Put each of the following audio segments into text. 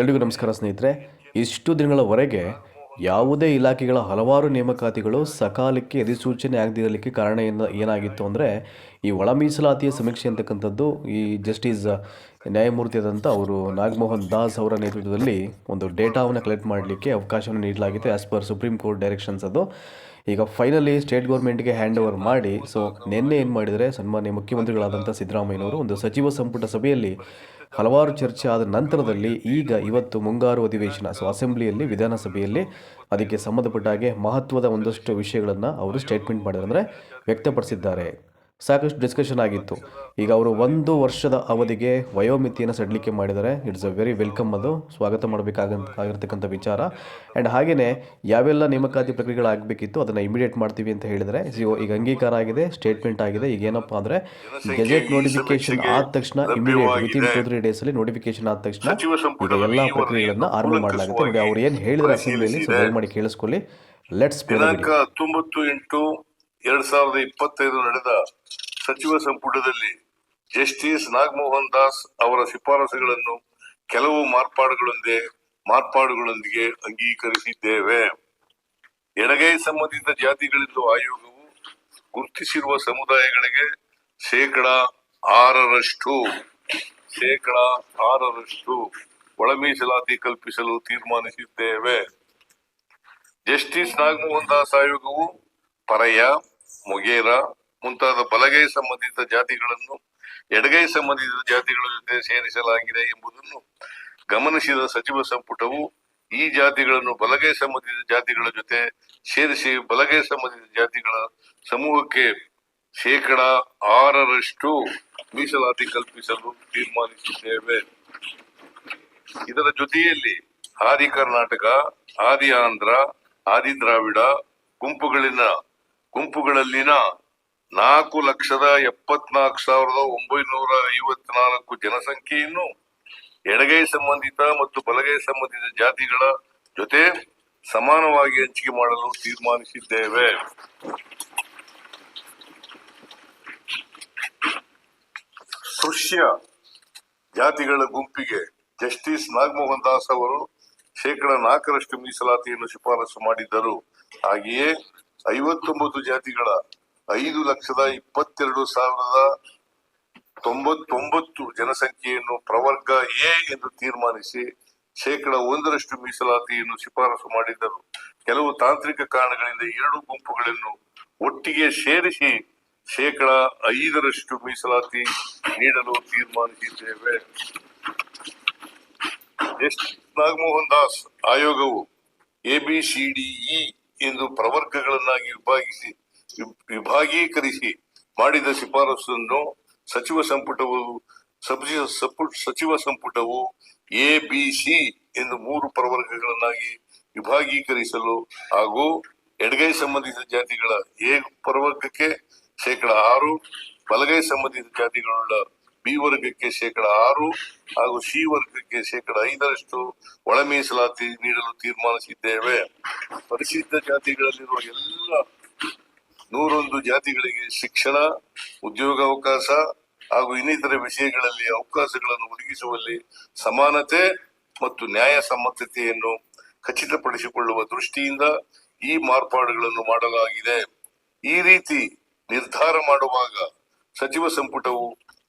ಎಲ್ರಿಗೂ ನಮಸ್ಕಾರ ಸ್ನೇಹಿತರೆ, ಇಷ್ಟು ದಿನಗಳವರೆಗೆ ಯಾವುದೇ ಇಲಾಖೆಗಳ ಹಲವಾರು ನೇಮಕಾತಿಗಳು ಸಕಾಲಕ್ಕೆ ಅಧಿಸೂಚನೆ ಆಗದಿರಲಿಕ್ಕೆ ಕಾರಣ ಏನು, ಏನಾಗಿತ್ತು ಅಂದರೆ, ಈ ಒಳ ಮೀಸಲಾತಿಯ ಸಮೀಕ್ಷೆ ಅಂತಕ್ಕಂಥದ್ದು ಈ ಜಸ್ಟಿಸ್ ನ್ಯಾಯಮೂರ್ತಿಯಾದಂಥ ಅವರು ನಾಗಮೋಹನ್ ದಾಸ್ ಅವರ ನೇತೃತ್ವದಲ್ಲಿ ಒಂದು ಡೇಟಾವನ್ನು ಕಲೆಕ್ಟ್ ಮಾಡಲಿಕ್ಕೆ ಅವಕಾಶವನ್ನು ನೀಡಲಾಗಿತ್ತು as per Supreme Court directions ಅದು. ಈಗ ಫೈನಲಿ ಸ್ಟೇಟ್ ಗೌರ್ಮೆಂಟ್ಗೆ ಹ್ಯಾಂಡ್ ಓವರ್ ಮಾಡಿ ಸೊ ನಿನ್ನೆ ಏನು ಮಾಡಿದರೆ, ಸನ್ಮಾನ್ಯ ಮುಖ್ಯಮಂತ್ರಿಗಳಾದಂಥ ಸಿದ್ದರಾಮಯ್ಯನವರು ಒಂದು ಸಚಿವ ಸಂಪುಟ ಸಭೆಯಲ್ಲಿ ಹಲವಾರು ಚರ್ಚೆ ಆದ ನಂತರದಲ್ಲಿ ಈಗ ಇವತ್ತು ಮುಂಗಾರು ಅಧಿವೇಶನ, ಸೊ ಅಸೆಂಬ್ಲಿಯಲ್ಲಿ, ವಿಧಾನಸಭೆಯಲ್ಲಿ ಅದಕ್ಕೆ ಸಂಬಂಧಪಟ್ಟ ಹಾಗೆ ಮಹತ್ವದ ಒಂದಷ್ಟು ವಿಷಯಗಳನ್ನು ಅವರು ಸ್ಟೇಟ್ಮೆಂಟ್ ಮಾಡಿದ್ದಾರೆ, ಅಂದರೆ ವ್ಯಕ್ತಪಡಿಸಿದ್ದಾರೆ. ಸಾಕಷ್ಟು ಡಿಸ್ಕಷನ್ ಆಗಿತ್ತು. ಈಗ ಅವರು ಒಂದು ವರ್ಷದ ಅವಧಿಗೆ ವಯೋಮಿತಿಯನ್ನು ಸಡಿಲಿಕೆ ಮಾಡಿದ್ದಾರೆ. ಇಟ್ಸ್ ಅ ವೆರಿ ವೆಲ್ಕಮ್ ಅದು. ಸ್ವಾಗತ ಮಾಡಬೇಕಾಗ, ಆಗಿರ್ತಕ್ಕಂಥ ವಿಚಾರ. ಆ್ಯಂಡ್ ಹಾಗೆಯೇ ಯಾವೆಲ್ಲ ನೇಮಕಾತಿ ಪ್ರಕ್ರಿಯೆಗಳಾಗಬೇಕಿತ್ತು ಅದನ್ನು ಇಮಿಡಿಯೇಟ್ ಮಾಡ್ತೀವಿ ಅಂತ ಹೇಳಿದರೆ ಈಗ ಅಂಗೀಕಾರ ಆಗಿದೆ ಸ್ಟೇಟ್ಮೆಂಟ್ ಆಗಿದೆ. ಈಗ ಏನಪ್ಪ ಅಂದರೆ ಗೆಜೆಟ್ ನೋಟಿಫಿಕೇಶನ್ ಆದ ತಕ್ಷಣ ಇಮಿಡಿಯೇಟ್ ವಿತಿನ್ ಟೂ ತ್ರೀ ಡೇಸಲ್ಲಿ ನೋಟಿಫಿಕೇಶನ್ ಆದ ತಕ್ಷಣ ಎಲ್ಲ ಪ್ರಕ್ರಿಯೆಗಳನ್ನು ಆರಂಭ ಮಾಡಲಾಗುತ್ತೆ. ಅವ್ರು ಏನು ಹೇಳಿದ್ರೆ ಅಸೆಂಬ್ಲಿಯಲ್ಲಿ ಮಾಡಿ ಕೇಳಿಸ್ಕೊಳ್ಳಿ. ಲೆಟ್ಸ್ ದಿನಾಂಕ ಹತ್ತೊಂಬತ್ತು ಎಂಟು ಎರಡ್ ಸಾವಿರದ ಇಪ್ಪತ್ತೈದು ನಡೆದ ಸಚಿವ ಸಂಪುಟದಲ್ಲಿ ಜಸ್ಟಿಸ್ ನಾಗಮೋಹನ್ ದಾಸ್ ಅವರ ಶಿಫಾರಸುಗಳನ್ನು ಕೆಲವು ಮಾರ್ಪಾಡುಗಳೊಂದಿಗೆ ಮಾರ್ಪಾಡುಗಳೊಂದಿಗೆ ಅಂಗೀಕರಿಸಿದ್ದೇವೆ. ಎಡಗೈ ಸಂಬಂಧಿತ ಜಾತಿಗಳಿಂದ ಆಯೋಗವು ಗುರುತಿಸಿರುವ ಸಮುದಾಯಗಳಿಗೆ ಶೇಕಡ ಆರರಷ್ಟು ಶೇಕಡ ಆರರಷ್ಟು ಒಳ ಮೀಸಲಾತಿ ಕಲ್ಪಿಸಲು ತೀರ್ಮಾನಿಸಿದ್ದೇವೆ. ಜಸ್ಟಿಸ್ ನಾಗಮೋಹನ್ ದಾಸ್ ಆಯೋಗವು ಪರಯ ಮೊಗೇರ ಮುಂತಾದ ಬಲಗೈ ಸಂಬಂಧಿತ ಜಾತಿಗಳನ್ನು, ಎಡಗೈ ಸಂಬಂಧಿತ ಜಾತಿಗಳ ಜೊತೆ ಸೇರಿಸಲಾಗಿದೆ ಎಂಬುದನ್ನು ಗಮನಿಸಿದ ಸಚಿವ ಸಂಪುಟವು ಈ ಜಾತಿಗಳನ್ನು ಬಲಗೈ ಸಂಬಂಧಿತ ಜಾತಿಗಳ ಜೊತೆ ಸೇರಿಸಿ ಬಲಗೈ ಸಂಬಂಧಿತ ಜಾತಿಗಳ ಸಮೂಹಕ್ಕೆ ಶೇಕಡ ಆರರಷ್ಟು ಮೀಸಲಾತಿ ಕಲ್ಪಿಸಲು ತೀರ್ಮಾನಿಸಿದ್ದೇವೆ. ಇದರ ಜೊತೆಯಲ್ಲಿ ಆದಿ ಕರ್ನಾಟಕ, ಆದಿ ಆಂಧ್ರ, ಆದಿ ದ್ರಾವಿಡ ಗುಂಪುಗಳಿನ ಗುಂಪುಗಳಲ್ಲಿನ ನಾಲ್ಕು ಲಕ್ಷದ ಎಪ್ಪತ್ನಾಲ್ಕು ಸಾವಿರದ ಒಂಬೈನೂರ ಐವತ್ನಾಲ್ಕು ಜನಸಂಖ್ಯೆಯನ್ನು ಎಡಗೈ ಸಂಬಂಧಿತ ಮತ್ತು ಬಲಗೈ ಸಂಬಂಧಿತ ಜಾತಿಗಳ ಜೊತೆ ಸಮಾನವಾಗಿ ಹಂಚಿಕೆ ಮಾಡಲು ತೀರ್ಮಾನಿಸಿದ್ದೇವೆ. ಸ್ಪೃಶ್ಯ ಜಾತಿಗಳ ಗುಂಪಿಗೆ ಜಸ್ಟಿಸ್ ನಾಗಮೋಹನ್ ದಾಸ್ ಅವರು ಶೇಕಡ ನಾಲ್ಕರಷ್ಟು ಮೀಸಲಾತಿಯನ್ನು ಶಿಫಾರಸು ಮಾಡಿದ್ದರು. ಹಾಗೆಯೇ ಐವತ್ತೊಂಬತ್ತು ಜಾತಿಗಳ ಐದು ಲಕ್ಷದ ಇಪ್ಪತ್ತೆರಡು ಸಾವಿರದ ತೊಂಬತ್ತೊಂಬತ್ತು ಜನಸಂಖ್ಯೆಯನ್ನು ಪ್ರವರ್ಗ ಎ ಎಂದು ತೀರ್ಮಾನಿಸಿ ಶೇಕಡ ಒಂದರಷ್ಟು ಮೀಸಲಾತಿಯನ್ನು ಶಿಫಾರಸು ಮಾಡಿದ್ದರು. ಕೆಲವು ತಾಂತ್ರಿಕ ಕಾರಣಗಳಿಂದ ಎರಡು ಗುಂಪುಗಳನ್ನು ಒಟ್ಟಿಗೆ ಸೇರಿಸಿ ಶೇಕಡ ಐದರಷ್ಟು ಮೀಸಲಾತಿ ನೀಡಲು ತೀರ್ಮಾನಿಸಿದ್ದೇವೆ. ಎಸ್. ನಾಗಮೋಹನ್ ದಾಸ್ ಆಯೋಗವು ಎಬಿಸಿಡಿಇ ಎಂದು ಪ್ರವರ್ಗಗಳನ್ನಾಗಿ ವಿಭಾಗಿಸಿ, ವಿಭಾಗೀಕರಿಸಿ ಮಾಡಿದ ಶಿಫಾರಸನ್ನು ಸಚಿವ ಸಂಪುಟವು ಸಚಿವ ಸಂಪುಟವು ಎ, ಬಿ, ಸಿ ಎಂದು ಮೂರು ಪ್ರವರ್ಗಗಳನ್ನಾಗಿ ವಿಭಾಗೀಕರಿಸಲು ಹಾಗೂ ಎಡಗೈ ಸಂಬಂಧಿತ ಜಾತಿಗಳ ಎ ಪ್ರವರ್ಗಕ್ಕೆ ಶೇಕಡ ಆರು, ಬಲಗೈ ಸಂಬಂಧಿತ ಜಾತಿಗಳುಳ್ಳ ಬಿ ವರ್ಗಕ್ಕೆ ಶೇಕಡ ಆರು ಹಾಗೂ ಸಿ ವರ್ಗಕ್ಕೆ ಶೇಕಡ ಐದರಷ್ಟು ಒಳ ಮೀಸಲಾತಿ ನೀಡಲು ತೀರ್ಮಾನಿಸಿದ್ದೇವೆ. ಪರಿಶಿಷ್ಟ ಜಾತಿಗಳಲ್ಲಿರುವ ಎಲ್ಲ ನೂರೊಂದು ಜಾತಿಗಳಿಗೆ ಶಿಕ್ಷಣ, ಉದ್ಯೋಗಾವಕಾಶ ಹಾಗೂ ಇನ್ನಿತರೆ ವಿಷಯಗಳಲ್ಲಿ ಅವಕಾಶಗಳನ್ನು ಒದಗಿಸುವಲ್ಲಿ ಸಮಾನತೆ ಮತ್ತು ನ್ಯಾಯಸಮ್ಮತತೆಯನ್ನು ಖಚಿತಪಡಿಸಿಕೊಳ್ಳುವ ದೃಷ್ಟಿಯಿಂದ ಈ ಮಾರ್ಪಾಡುಗಳನ್ನು ಮಾಡಲಾಗಿದೆ. ಈ ರೀತಿ ನಿರ್ಧಾರ ಮಾಡುವಾಗ ಸಚಿವ ಸಂಪುಟವು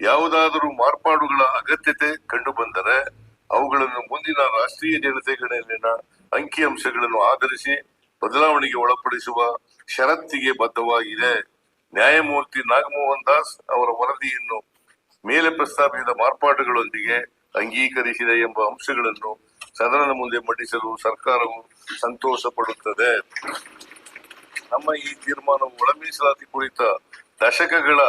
ಯಾವುದಾದರೂ ಮಾರ್ಪಾಡುಗಳ ಅಗತ್ಯತೆ ಕಂಡು ಬಂದರೆ ಅವುಗಳನ್ನು ಮುಂದಿನ ರಾಷ್ಟ್ರೀಯ ಜನತೆಗಳಲ್ಲಿನ ಅಂಕಿಅಂಶಗಳನ್ನು ಆಧರಿಸಿ ಬದಲಾವಣೆಗೆ ಒಳಪಡಿಸುವ ಷರತ್ತಿಗೆ ಬದ್ಧವಾಗಿದೆ. ನ್ಯಾಯಮೂರ್ತಿ ನಾಗಮೋಹನ್ ದಾಸ್ ಅವರ ವರದಿಯನ್ನು ಮೇಲೆ ಪ್ರಸ್ತಾಪಿಸಿದ ಮಾರ್ಪಾಡುಗಳೊಂದಿಗೆ ಅಂಗೀಕರಿಸಿದೆ ಎಂಬ ಅಂಶಗಳನ್ನು ಸದನದ ಮುಂದೆ ಮಂಡಿಸಲು ಸರ್ಕಾರವು ಸಂತೋಷ ಪಡುತ್ತದೆ ನಮ್ಮ ಈ ತೀರ್ಮಾನವು ಒಳ ಮೀಸಲಾತಿ ಕುರಿತ ದಶಕಗಳ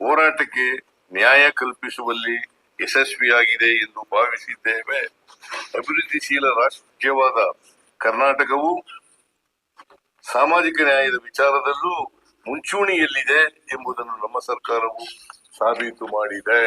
ಹೋರಾಟಕ್ಕೆ ನ್ಯಾಯ ಕಲ್ಪಿಸುವಲ್ಲಿ ಯಶಸ್ವಿಯಾಗಿದೆ ಎಂದು ಭಾವಿಸಿದ್ದೇವೆ ಅಭಿವೃದ್ಧಿಶೀಲ ರಾಜ್ಯವಾದ ಕರ್ನಾಟಕವು ಸಾಮಾಜಿಕ ನ್ಯಾಯದ ವಿಚಾರದಲ್ಲೂ ಮುಂಚೂಣಿಯಲ್ಲಿದೆ ಎಂಬುದನ್ನು ನಮ್ಮ ಸರ್ಕಾರವು ಸಾಬೀತು ಮಾಡಿದೆ.